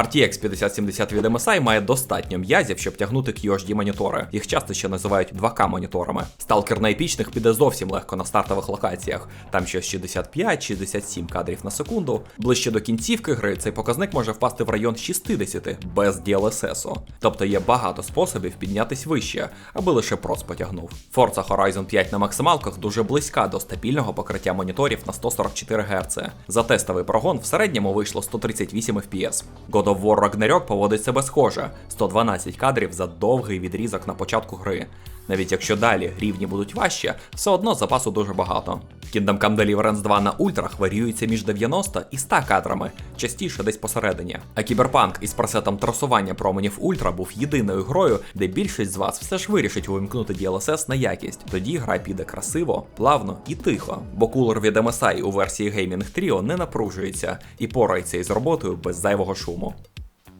RTX 5070 від MSI має достатньо м'язів, щоб тягнути QHD монітори. Їх часто ще називають 2К моніторами. Сталкер на епічних піде зовсім легко на стартових локаціях. Там щось 65-67 кадрів на секунду. Ближче до кінцівки гри цей показник може впасти в район 60 без DLSS. Тобто є багато способів піднятись вище, аби лише прос потягнув. Forza Horizon 5 на максималках дуже близька до стабільного покриття моніторів на 144 Гц. За тестовий прогон в середньому вийшло 138 FPS. God of War Ragnarok поводить себе схоже: 112 кадрів за довгий відрізок на початку гри. Навіть якщо далі рівні будуть важче, все одно запасу дуже багато. Kingdom Come Deliverance 2 на ультрах варіюється між 90 і 100 кадрами, частіше десь посередині. А Кіберпанк із пресетом трасування променів ультра був єдиною грою, де більшість з вас все ж вирішить увімкнути DLSS на якість. Тоді гра піде красиво, плавно і тихо, бо кулер від MSI у версії Gaming Trio не напружується і порається із роботою без зайвого шуму.